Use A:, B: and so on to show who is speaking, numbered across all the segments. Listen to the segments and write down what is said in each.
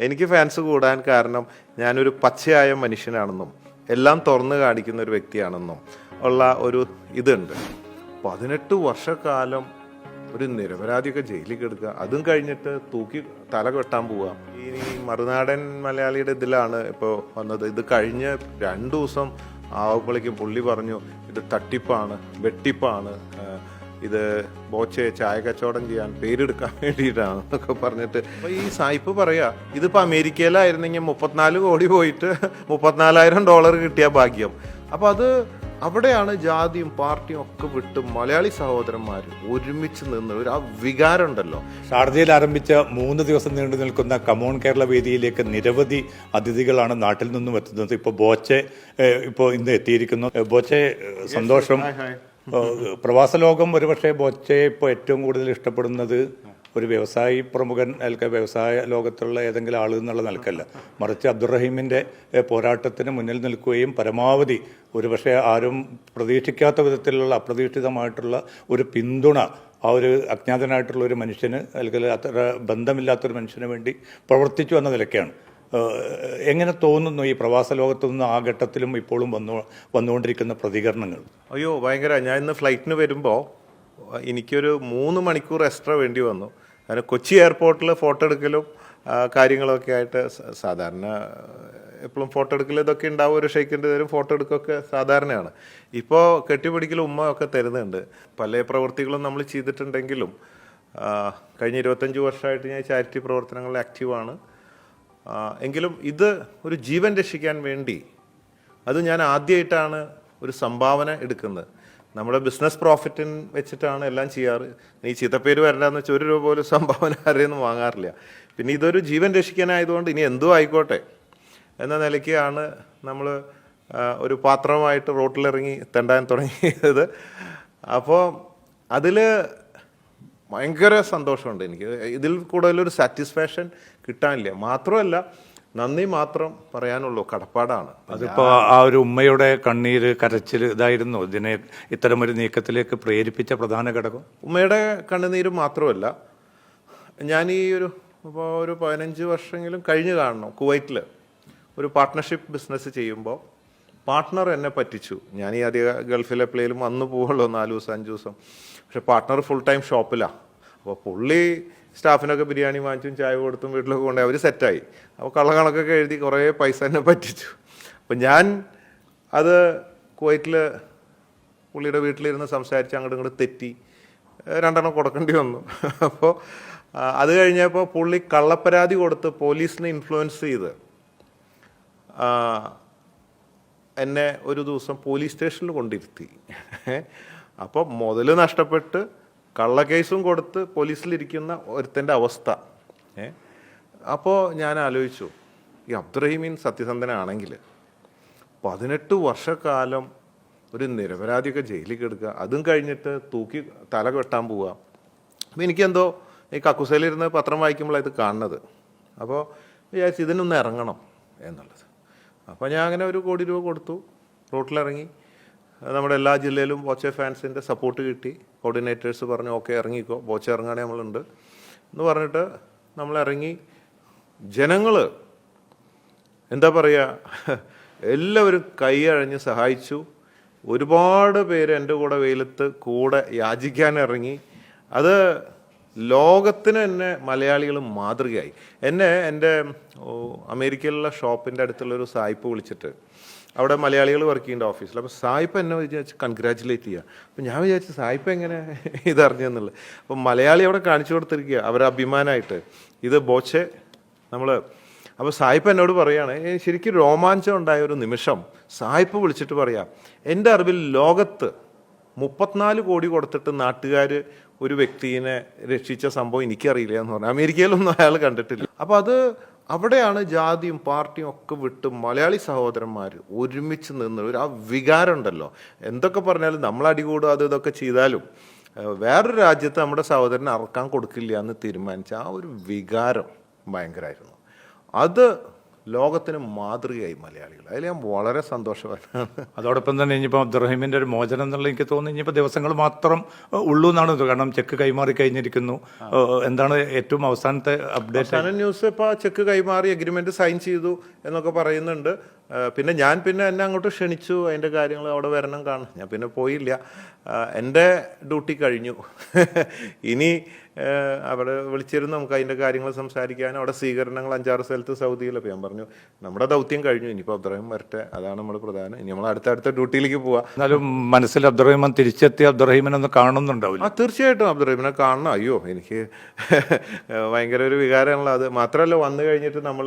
A: എനിക്ക് ഫാൻസ് കൂടാൻ കാരണം ഞാനൊരു പച്ചയായ മനുഷ്യനാണെന്നും എല്ലാം തുറന്നു കാണിക്കുന്ന ഒരു വ്യക്തിയാണെന്നും ഉള്ള ഒരു ഇതുണ്ട്. പതിനെട്ട് വർഷക്കാലം ഒരു നിരപരാധിയൊക്കെ ജയിലിൽ കിടക്കുക അതും കഴിഞ്ഞിട്ട് തൂക്കി തല കെട്ടാൻ പോവുക. ഇനി മറുനാടൻ മലയാളിയുടെ ഇതിലാണ് ഇപ്പോൾ വന്നത്. ഇത് കഴിഞ്ഞ് രണ്ടു ദിവസം ആവുമ്പോഴേക്കും പുള്ളി പറഞ്ഞു ഇത് തട്ടിപ്പാണ് വെട്ടിപ്പാണ്. ഇത് ബോച്ചെ ചായ കച്ചവടം ചെയ്യാൻ പേരെടുക്കാൻ വേണ്ടിയിട്ടാണ് എന്നൊക്കെ പറഞ്ഞിട്ട്. അപ്പോൾ ഈ സായിപ്പ് പറയാ ഇതിപ്പോൾ അമേരിക്കയിലായിരുന്നെങ്കിൽ മുപ്പത്തിനാല് കോടി പോയിട്ട് മുപ്പത്തിനാലായിരം ഡോളർ കിട്ടിയ ഭാഗ്യം. അപ്പോൾ അത് അവിടെയാണ് ജാതിയും പാർട്ടിയും ഒക്കെ വിട്ട് മലയാളി സഹോദരന്മാർ ഒരുമിച്ച് നിന്ന് ഒരു ആ വികാരം ഉണ്ടല്ലോ
B: ഷാർജയിൽ ആരംഭിച്ച മൂന്ന് ദിവസം നീണ്ടു നിൽക്കുന്ന കമോൺ കേരള വേദിയിലേക്ക് നിരവധി അതിഥികളാണ് നാട്ടിൽ നിന്നും എത്തുന്നത്. ഇപ്പോൾ ബോച്ചെ ഇപ്പോൾ ഇന്ന് എത്തിയിരിക്കുന്നു. ബോച്ചെ സന്തോഷം. പ്രവാസ ലോകം ഒരുപക്ഷെ ബൊച്ചയെ ഇപ്പോൾ ഏറ്റവും കൂടുതൽ ഇഷ്ടപ്പെടുന്നത് ഒരു വ്യവസായി പ്രമുഖൻ അല്ലെങ്കിൽ വ്യവസായ ലോകത്തുള്ള ഏതെങ്കിലും ആൾ എന്നുള്ള നിലക്കല്ല. മറിച്ച് അബ്ദുറഹീമിന്റെ പോരാട്ടത്തിന് മുന്നിൽ നിൽക്കുകയും പരമാവധി ഒരുപക്ഷെ ആരും പ്രതീക്ഷിക്കാത്ത വിധത്തിലുള്ള അപ്രതീക്ഷിതമായിട്ടുള്ള ഒരു പിന്തുണ ആ ഒരു അജ്ഞാതനായിട്ടുള്ള ഒരു മനുഷ്യന് അല്ലെങ്കിൽ അത്ര ബന്ധമില്ലാത്തൊരു മനുഷ്യന് വേണ്ടി പ്രവർത്തിച്ചു എന്ന നിലയ്ക്കാണ്. എങ്ങനെ തോന്നുന്നു ഈ പ്രവാസ ലോകത്തു നിന്ന് ആ ഘട്ടത്തിലും ഇപ്പോഴും വന്നു വന്നുകൊണ്ടിരിക്കുന്ന പ്രതികരണങ്ങൾ?
A: അയ്യോ ഭയങ്കര. ഞാൻ ഇന്ന് ഫ്ലൈറ്റിന് വരുമ്പോൾ എനിക്കൊരു മൂന്ന് മണിക്കൂർ എക്സ്ട്രാ വേണ്ടി വന്നു. അങ്ങനെ കൊച്ചി എയർപോർട്ടിൽ ഫോട്ടോ എടുക്കലും കാര്യങ്ങളൊക്കെ ആയിട്ട് സാധാരണ എപ്പോഴും ഫോട്ടോ എടുക്കൽ ഇതൊക്കെ ഉണ്ടാവും. ഒരു ഷെയ്ക്കിന്റെ തരും ഫോട്ടോ എടുക്കുകയൊക്കെ സാധാരണയാണ്. ഇപ്പോൾ കെട്ടിപ്പിടിക്കൽ ഉമ്മ ഒക്കെ തരുന്നുണ്ട്. പല പ്രവൃത്തികളും നമ്മൾ ചെയ്തിട്ടുണ്ടെങ്കിലും കഴിഞ്ഞ ഇരുപത്തഞ്ച് വർഷമായിട്ട് ഞാൻ ചാരിറ്റി പ്രവർത്തനങ്ങളിൽ ആക്റ്റീവാണ് എങ്കിലും ഇത് ഒരു ജീവൻ രക്ഷിക്കാൻ വേണ്ടി അത് ഞാൻ ആദ്യമായിട്ടാണ് ഒരു സംഭാവന എടുക്കുന്നത്. നമ്മുടെ ബിസിനസ് പ്രോഫിറ്റിൻ വെച്ചിട്ടാണ് എല്ലാം ചെയ്യാറ്. നീ ചീത്തപ്പേര് വരണ്ടെന്ന് വെച്ചാൽ ഒരു രൂപ പോലും സംഭാവന ആരെയൊന്നും വാങ്ങാറില്ല. പിന്നെ ഇതൊരു ജീവൻ രക്ഷിക്കാനായതുകൊണ്ട് ഇനി എന്തോ ആയിക്കോട്ടെ എന്ന നിലയ്ക്കാണ് നമ്മൾ ഒരു പാത്രമായിട്ട് റോട്ടിലിറങ്ങി തെണ്ടാൻ തുടങ്ങിയത്. അപ്പോൾ അതിൽ ഭയങ്കര സന്തോഷമുണ്ട് എനിക്ക്. ഇതിൽ കൂടുതലൊരു സാറ്റിസ്ഫാക്ഷൻ കിട്ടാനില്ല. മാത്രമല്ല നന്ദി മാത്രം പറയാനുള്ളൂ കടപ്പാടാണ്.
B: അതിപ്പോ ആ ഒരു ഉമ്മയുടെ കണ്ണീര് കരച്ചിൽ ഇതായിരുന്നു. ഇതിനെ ഇത്തരമൊരു നീക്കത്തിലേക്ക് പ്രേരിപ്പിച്ച പ്രധാന ഘടകം.
A: ഉമ്മയുടെ കണ്ണുനീര് മാത്രമല്ല ഞാൻ ഈ ഒരു ഇപ്പോൾ ഒരു പതിനഞ്ച് വർഷമെങ്കിലും കഴിഞ്ഞ് കാണണം കുവൈറ്റിൽ ഒരു പാർട്ട്ണർഷിപ്പ് ബിസിനസ് ചെയ്യുമ്പോൾ പാർട്ട്ണർ എന്നെ പറ്റിച്ചു. ഞാൻ ഈ അധിക ഗൾഫിലെ പ്ലേയിലും വന്നു പോവുള്ളൂ നാല് ദിവസം അഞ്ച് ദിവസം. പക്ഷെ പാർട്ട്ണർ ഫുൾ ടൈം ഷോപ്പിലാണ് അപ്പോൾ പുള്ളി സ്റ്റാഫിനൊക്കെ ബിരിയാണി വാങ്ങിച്ചും ചായ കൊടുത്തും വീട്ടിലൊക്കെ കൊണ്ടുപോയി. അവർ സെറ്റായി അപ്പോൾ കള്ളക്കണക്കൊക്കെ എഴുതി കുറേ പൈസ എന്നെ പറ്റിച്ചു. അപ്പം ഞാൻ അത് കുവൈറ്റിൽ പുള്ളിയുടെ വീട്ടിലിരുന്ന് സംസാരിച്ച് അങ്ങോട്ട് ഇങ്ങോട്ട് തെറ്റി രണ്ടെണ്ണം കൊടുക്കേണ്ടി വന്നു. അപ്പോൾ അത് കഴിഞ്ഞപ്പോൾ പുള്ളി കള്ളപ്പരാതി കൊടുത്ത് പോലീസിനെ ഇൻഫ്ലുവൻസ് ചെയ്ത് എന്നെ ഒരു ദിവസം പോലീസ് സ്റ്റേഷനിൽ കൊണ്ടിരുത്തി. അപ്പോൾ മുതൽ നഷ്ടപ്പെട്ട് കള്ളക്കേസും കൊടുത്ത് പോലീസിലിരിക്കുന്ന ഒരുത്തന്റെ അവസ്ഥ. അപ്പോൾ ഞാൻ ആലോചിച്ചു ഈ അബ്ദുറഹീമീൻ സത്യസന്ധനാണെങ്കിൽ പതിനെട്ട് വർഷക്കാലം ഒരു നിരപരാധിയൊക്കെ ജയിലിൽ കിടക്കുക അതും കഴിഞ്ഞിട്ട് തൂക്കി തല കെട്ടാൻ പോവുക. അപ്പോൾ എനിക്കെന്തോ ഈ കക്കുസയിലിരുന്ന് പത്രം വായിക്കുമ്പോഴാണ് ഇത് കാണുന്നത്. അപ്പോൾ വിചാരിച്ചു ഇതിനൊന്ന് ഇറങ്ങണം എന്നുള്ളത്. അപ്പോൾ ഞാൻ അങ്ങനെ ഒരു കോടി രൂപ കൊടുത്തു. റോട്ടിലിറങ്ങി. നമ്മുടെ എല്ലാ ജില്ലയിലും ബോച്ചെ ഫാൻസിന്റെ സപ്പോർട്ട് കിട്ടി. കോർഡിനേറ്റേഴ്സ് പറഞ്ഞു ഓക്കെ ഇറങ്ങിക്കോ. ബോച്ചെ ഇറങ്ങാനേ നമ്മളുണ്ട്. എന്ന് പറഞ്ഞിട്ട് നമ്മൾ ഇറങ്ങി ജനങ്ങൾ എന്താ പറയുക എല്ലാവരും കൈയഴഞ്ഞ് സഹായിച്ചു. ഒരുപാട് പേര് എന്റെ കൂടെ വെയിലത്ത് കൂടെ യാചിക്കാൻ ഇറങ്ങി. അത് ലോകത്തിന് തന്നെ മലയാളികൾ മാതൃകയായി. എന്നെ എന്റെ അമേരിക്കയിലുള്ള ഷോപ്പിന്റെ അടുത്തുള്ളൊരു സായിപ്പ് വിളിച്ചിട്ട് അവിടെ മലയാളികൾ വർക്ക് ചെയ്യേണ്ട ഓഫീസിൽ അപ്പോൾ സായിപ്പ് എന്നെ വിചാരിച്ച് കൺഗ്രാറ്റുലേറ്റ് ചെയ്യുക അപ്പോൾ ഞാൻ വിചാരിച്ചു സായിപ്പ് എങ്ങനെ ഇതറിഞ്ഞെന്നുള്ളത് അപ്പോൾ മലയാളി അവിടെ കാണിച്ചു കൊടുത്തിരിക്കുക അവർ അഭിമാനമായിട്ട് ഇത് ബോച്ചെ നമ്മൾ അപ്പോൾ സായിപ്പ് എന്നോട് പറയുകയാണ് ശരിക്കും രോമാഞ്ചം ഉണ്ടായ ഒരു നിമിഷം സായിപ്പ് വിളിച്ചിട്ട് പറയാം എന്റെ അറിവിൽ ലോകത്ത് മുപ്പത്തിനാല് കോടി കൊടുത്തിട്ട് നാട്ടുകാർ ഒരു വ്യക്തിയെ രക്ഷിച്ച സംഭവം എനിക്കറിയില്ല എന്ന് പറഞ്ഞു. അമേരിക്കയിലൊന്നും അയാൾ കണ്ടിട്ടില്ല. അപ്പോൾ അത് അവിടെയാണ് ജാതിയും പാർട്ടിയും ഒക്കെ വിട്ട് മലയാളി സഹോദരന്മാർ ഒരുമിച്ച് നിന്ന് ഒരു ആ വികാരം ഉണ്ടല്ലോ. എന്തൊക്കെ പറഞ്ഞാലും നമ്മൾ അടികൂടും അത് ഇതൊക്കെ ചെയ്താലും വേറൊരു രാജ്യത്ത് നമ്മുടെ സഹോദരനെ അറക്കാൻ കൊടുക്കില്ല എന്ന് തീരുമാനിച്ച ആ ഒരു വികാരം ഭയങ്കരമായിരുന്നു അത് ലോകത്തിന് മാതൃകയായി മലയാളികൾ. അതിൽ ഞാൻ വളരെ സന്തോഷവാനാണ്.
B: അതോടൊപ്പം തന്നെ ഇനിയിപ്പോൾ അബ്ദുറഹീമിന്റെ ഒരു മോചനം എന്നുള്ള എനിക്ക് തോന്നുന്നു. ഇനിയിപ്പോൾ ദിവസങ്ങൾ മാത്രം ഉള്ളൂ എന്നാണ് ഇത്. കാരണം ചെക്ക് കൈമാറി കഴിഞ്ഞിരിക്കുന്നു. എന്താണ് ഏറ്റവും അവസാനത്തെ അപ്ഡേറ്റ്
A: അവസാന ന്യൂസ് ഇപ്പോൾ ചെക്ക് കൈമാറി അഗ്രിമെന്റ് സൈൻ ചെയ്തു എന്നൊക്കെ പറയുന്നുണ്ട്. പിന്നെ ഞാൻ പിന്നെ എന്നെ അങ്ങോട്ട് ക്ഷണിച്ചു. അതിന്റെ കാര്യങ്ങൾ അവിടെ വരണം കാണാൻ. ഞാൻ പിന്നെ പോയില്ല. എന്റെ ഡ്യൂട്ടി കഴിഞ്ഞു. ഇനി അവിടെ വിളിച്ചിരുന്ന് നമുക്ക് അതിന്റെ കാര്യങ്ങൾ സംസാരിക്കാനും. അവിടെ സ്വീകരണങ്ങൾ അഞ്ചാറ് സ്ഥലത്ത് സൗദിയിലപ്പോൾ ഞാൻ പറഞ്ഞു നമ്മുടെ ദൗത്യം കഴിഞ്ഞു. ഇനിയിപ്പോൾ അബ്ദുറഹിം വരട്ടെ. അതാണ് നമ്മൾ പ്രധാനം. ഇനി നമ്മൾ അടുത്ത അടുത്ത ഡ്യൂട്ടിയിലേക്ക് പോവാം.
B: എന്നാലും മനസ്സിൽ അബ്ദുറഹിമാൻ തിരിച്ചെത്തി അബ്ദുറഹീമിനെ ഒന്ന് കാണുന്നുണ്ടാവില്ല
A: ആ തീർച്ചയായിട്ടും അബ്ദുറഹിമിനെ കാണണം. അയ്യോ എനിക്ക് ഭയങ്കര ഒരു വികാരമാണല്ലോ അത്. മാത്രമല്ല വന്നു കഴിഞ്ഞിട്ട് നമ്മൾ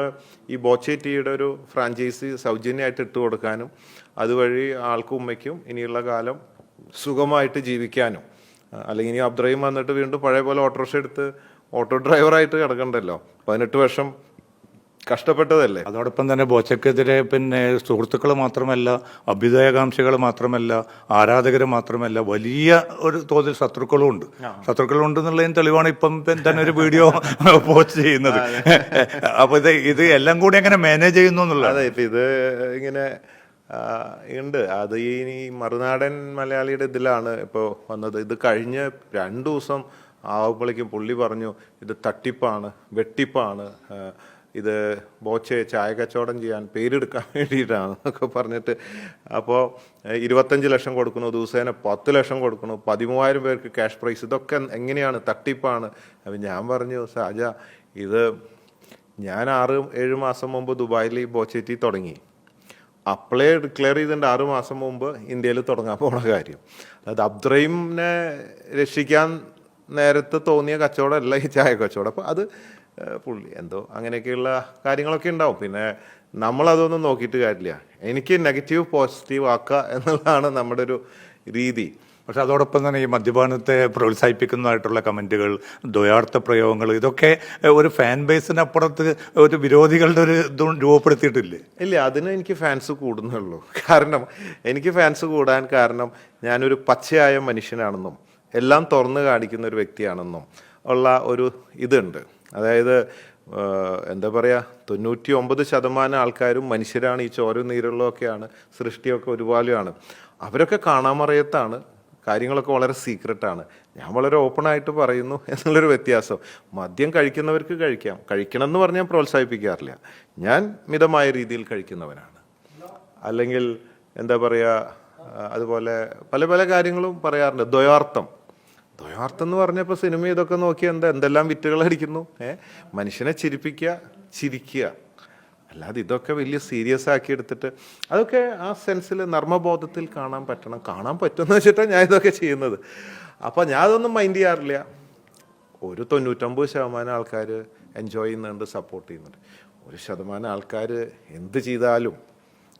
A: ഈ ബോച്ചെ ടീയുടെ ഒരു ഫ്രാഞ്ചൈസി സൗജന്യമായിട്ട് ഇട്ട് കൊടുക്കാനും അതുവഴി ആൾക്കും ഉമ്മയ്ക്കും ഇനിയുള്ള കാലം സുഖമായിട്ട് ജീവിക്കാനും അല്ലെങ്കിൽ ഇനി അബ്ദ്രഹീം വന്നിട്ട് വീണ്ടും പഴയ പോലെ ഓട്ടോറിക്ഷ എടുത്ത് ഓട്ടോ ഡ്രൈവറായിട്ട് കിടക്കണ്ടല്ലോ? പതിനെട്ട് വർഷം കഷ്ടപ്പെട്ടതല്ലേ?
B: അതോടൊപ്പം തന്നെ ബോച്ചക്കെതിരെ പിന്നെ സുഹൃത്തുക്കൾ മാത്രമല്ല അഭ്യുദയകാംക്ഷികൾ മാത്രമല്ല ആരാധകർ മാത്രമല്ല വലിയ ഒരു തോതിൽ ശത്രുക്കളും ഉണ്ട്. ശത്രുക്കളും ഉണ്ടെന്നുള്ളതിന് തെളിവാണ് ഇപ്പം തന്നെ ഒരു വീഡിയോ പോസ്റ്റ് ചെയ്യുന്നത്. അപ്പൊ ഇത് ഇത് എല്ലാം കൂടി എങ്ങനെ മാനേജ് ചെയ്യുന്നു എന്നുള്ളത്
A: അതെ ഇപ്പൊ ഇത് ഇങ്ങനെ ഉണ്ട്. അത് ഈ മറുനാടൻ മലയാളിയുടെ ഇതിലാണ് ഇപ്പോൾ വന്നത്. ഇത് കഴിഞ്ഞ് രണ്ട് ദിവസം ആവുമ്പോഴേക്കും പുള്ളി പറഞ്ഞു ഇത് തട്ടിപ്പാണ് വെട്ടിപ്പാണ്. ഇത് ബോച്ചെ ചായ കച്ചവടം ചെയ്യാൻ പേരെടുക്കാൻ വേണ്ടിയിട്ടാണ് എന്നൊക്കെ പറഞ്ഞിട്ട് അപ്പോൾ ഇരുപത്തഞ്ച് ലക്ഷം കൊടുക്കുന്നു ദിവസേന പത്ത് ലക്ഷം കൊടുക്കുന്നു. പതിമൂവായിരം പേർക്ക് ക്യാഷ് പ്രൈസ്. ഇതൊക്കെ എങ്ങനെയാണ്? തട്ടിപ്പാണ്. അപ്പം ഞാൻ പറഞ്ഞു സാജ ഇത് ഞാൻ ആറ് ഏഴ് മാസം മുമ്പ് ദുബായിൽ ഈ ബോച്ചേറ്റി തുടങ്ങി. അപ്ലൈ ഡിക്ലെയർ ചെയ്തിട്ടുണ്ട് ആറു മാസം മുമ്പ് ഇന്ത്യയിൽ തുടങ്ങാൻ പോണ കാര്യം. അതായത് അബ്ദ്രൈമിനെ രക്ഷിക്കാൻ നേരത്തെ തോന്നിയ കച്ചവടമല്ല ഈ ചായ കച്ചവടം. അപ്പോൾ അത് പുള്ളി എന്തോ അങ്ങനെയൊക്കെയുള്ള കാര്യങ്ങളൊക്കെ ഉണ്ടാവും. പിന്നെ നമ്മളതൊന്നും നോക്കിയിട്ട് കാര്യമില്ല. എനിക്ക് നെഗറ്റീവ് പോസിറ്റീവ് ആക്കുക എന്നുള്ളതാണ് നമ്മുടെ ഒരു രീതി.
B: പക്ഷെ അതോടൊപ്പം തന്നെ ഈ മദ്യപാനത്തെ പ്രോത്സാഹിപ്പിക്കുന്നതായിട്ടുള്ള കമന്റുകൾ ദ്വയാർത്ഥ പ്രയോഗങ്ങൾ ഇതൊക്കെ ഒരു ഫാൻ ബേസിനപ്പുറത്ത് ഒരു വിരോധികളുടെ ഒരു ഇതും രൂപപ്പെടുത്തിയിട്ടില്ലേ?
A: ഇല്ല അതിന് എനിക്ക് ഫാൻസ് കൂടുന്നുള്ളൂ. കാരണം എനിക്ക് ഫാൻസ് കൂടാൻ കാരണം ഞാനൊരു പച്ചയായ മനുഷ്യനാണെന്നും എല്ലാം തുറന്നു കാണിക്കുന്ന ഒരു വ്യക്തിയാണെന്നും ഉള്ള ഒരു ഇതുണ്ട്. അതായത് എന്താ പറയുക തൊണ്ണൂറ്റി ഒമ്പത് ശതമാനം ആൾക്കാരും മനുഷ്യരാണ്. ഈ ചോരും നീരുള്ളതൊക്കെയാണ് സൃഷ്ടിയൊക്കെ ഒരുപാലുമാണ് അവരൊക്കെ കാണാമറയത്താണ്. കാര്യങ്ങളൊക്കെ വളരെ സീക്രട്ടാണ് ഞാൻ വളരെ ഓപ്പണായിട്ട് പറയുന്നു എന്നുള്ളൊരു വ്യത്യാസം. മദ്യം കഴിക്കുന്നവർക്ക് കഴിക്കാം. കഴിക്കണം എന്ന് പറഞ്ഞാൽ പ്രോത്സാഹിപ്പിക്കാറില്ല. ഞാൻ മിതമായ രീതിയിൽ കഴിക്കുന്നവനാണ്. അല്ലെങ്കിൽ എന്താ പറയുക അതുപോലെ പല പല കാര്യങ്ങളും പറയാറുണ്ട്. ദ്വയാർത്ഥം. ദ്വയാർത്ഥം എന്ന് പറഞ്ഞപ്പോൾ സിനിമ ഇതൊക്കെ നോക്കി എന്താ എന്തെല്ലാം വിറ്റുകൾ അടിക്കുന്നു? ഏ? മനുഷ്യനെ ചിരിപ്പിക്കുക ചിരിക്കുക. അല്ലാതെ ഇതൊക്കെ വലിയ സീരിയസ് ആക്കി എടുത്തിട്ട് അതൊക്കെ ആ സെൻസിൽ നർമ്മബോധത്തിൽ കാണാൻ പറ്റണം. കാണാൻ പറ്റുമെന്ന് വെച്ചിട്ടാണ് ഞാൻ ഇതൊക്കെ ചെയ്യുന്നത്. അപ്പോൾ ഞാൻ അതൊന്നും മൈൻഡ് ചെയ്യാറില്ല. ഒരു തൊണ്ണൂറ്റൊമ്പത് ശതമാനം ആൾക്കാർ എൻജോയ് ചെയ്യുന്നുണ്ട് സപ്പോർട്ട് ചെയ്യുന്നുണ്ട്. ഒരു ശതമാനം ആൾക്കാർ എന്ത് ചെയ്താലും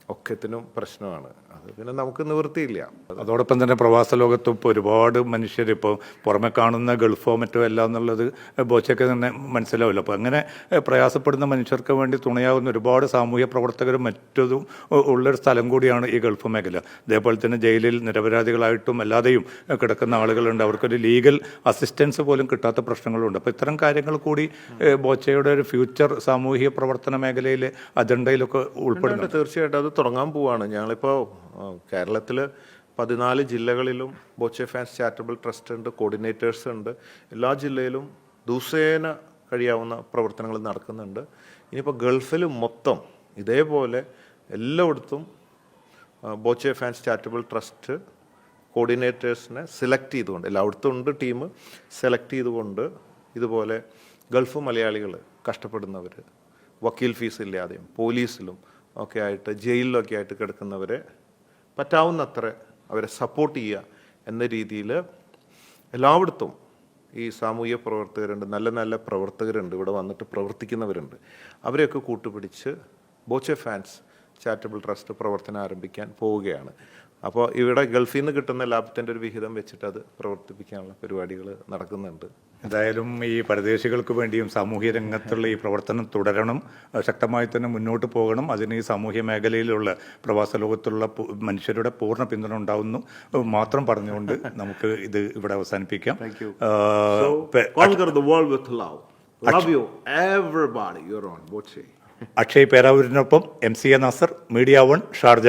A: ഒക്കത്തിനും പ്രശ്നമാണ്. അത് പിന്നെ നമുക്ക് നിവൃത്തിയില്ല.
B: അതോടൊപ്പം തന്നെ പ്രവാസ ലോകത്തും ഇപ്പോൾ ഒരുപാട് മനുഷ്യർ ഇപ്പോൾ പുറമെ കാണുന്ന ഗൾഫോ മറ്റോ അല്ല എന്നുള്ളത് ബോച്ചയ്ക്ക് തന്നെ മനസ്സിലാവില്ല. അപ്പോൾ അങ്ങനെ പ്രയാസപ്പെടുന്ന മനുഷ്യർക്ക് വേണ്ടി തുണയാവുന്ന ഒരുപാട് സാമൂഹ്യ പ്രവർത്തകരും മറ്റതും ഉള്ളൊരു സ്ഥലം കൂടിയാണ് ഈ ഗൾഫ് മേഖല. അതേപോലെ തന്നെ ജയിലിൽ നിരപരാധികളായിട്ടും അല്ലാതെയും കിടക്കുന്ന ആളുകളുണ്ട്. അവർക്കൊരു ലീഗൽ അസിസ്റ്റൻസ് പോലും കിട്ടാത്ത പ്രശ്നങ്ങളുണ്ട്. അപ്പോൾ ഇത്തരം കാര്യങ്ങൾ കൂടി ബോച്ചയുടെ ഒരു ഫ്യൂച്ചർ സാമൂഹ്യ പ്രവർത്തന മേഖലയിലെ അജണ്ടയിലൊക്കെ
A: ഉൾപ്പെടുന്നുണ്ട്. തീർച്ചയായിട്ടും. അത് തുടങ്ങാൻ പോവാണ്. ഞങ്ങളിപ്പോൾ കേരളത്തിൽ പതിനാല് ജില്ലകളിലും ബോച്ചെ ഫാൻസ് ചാരിറ്റബിൾ ട്രസ്റ്റ് ഉണ്ട് കോർഡിനേറ്റേഴ്സ് ഉണ്ട്. എല്ലാ ജില്ലയിലും ദിവസേന കഴിയാവുന്ന പ്രവർത്തനങ്ങൾ നടക്കുന്നുണ്ട്. ഇനിയിപ്പോൾ ഗൾഫിൽ മൊത്തം ഇതേപോലെ എല്ലായിടത്തും ബോച്ചെ ഫാൻസ് ചാരിറ്റബിൾ ട്രസ്റ്റ് കോർഡിനേറ്റേഴ്സിനെ സെലക്ട് ചെയ്തുകൊണ്ട് എല്ലായിടത്തും ഉണ്ട് ടീം സെലക്ട് ചെയ്തുകൊണ്ട് ഇതുപോലെ ഗൾഫ് മലയാളികൾ കഷ്ടപ്പെടുന്നവർ വക്കീൽ ഫീസ് ഇല്ലാതെയും പോലീസിലും ഒക്കെ ആയിട്ട് ജയിലിലൊക്കെ ആയിട്ട് കിടക്കുന്നവരെ പറ്റാവുന്നത്ര അവരെ സപ്പോർട്ട് ചെയ്യുക എന്ന രീതിയിൽ എല്ലായിടത്തും ഈ സാമൂഹ്യ പ്രവർത്തകരുണ്ട് നല്ല നല്ല പ്രവർത്തകരുണ്ട് ഇവിടെ വന്നിട്ട് പ്രവർത്തിക്കുന്നവരുണ്ട്. അവരെയൊക്കെ കൂട്ടുപിടിച്ച് ബോച്ചെ ഫാൻസ് ചാരിറ്റബിൾ ട്രസ്റ്റ് പ്രവർത്തനം ആരംഭിക്കാൻ പോവുകയാണ്. അപ്പോൾ ഇവിടെ ഗൾഫിൽ നിന്ന് കിട്ടുന്ന ലാഭത്തിന്റെ ഒരു വിഹിതം വെച്ചിട്ട് അത് പ്രവർത്തിപ്പിക്കാനുള്ള പരിപാടികൾ നടക്കുന്നുണ്ട്.
B: എന്തായാലും ഈ പരദേശികൾക്ക് വേണ്ടിയും സാമൂഹ്യ രംഗത്തുള്ള ഈ പ്രവർത്തനം തുടരണം. ശക്തമായി തന്നെ മുന്നോട്ട് പോകണം. അതിന് ഈ സാമൂഹ്യ മേഖലയിലുള്ള പ്രവാസ ലോകത്തുള്ള മനുഷ്യരുടെ പൂർണ പിന്തുണ ഉണ്ടാവുന്നു. മാത്രം പറഞ്ഞുകൊണ്ട് നമുക്ക് ഇത് ഇവിടെ അവസാനിപ്പിക്കാം. Akshay പേരാവൂരിനൊപ്പം M C A Nasar media one Sharjah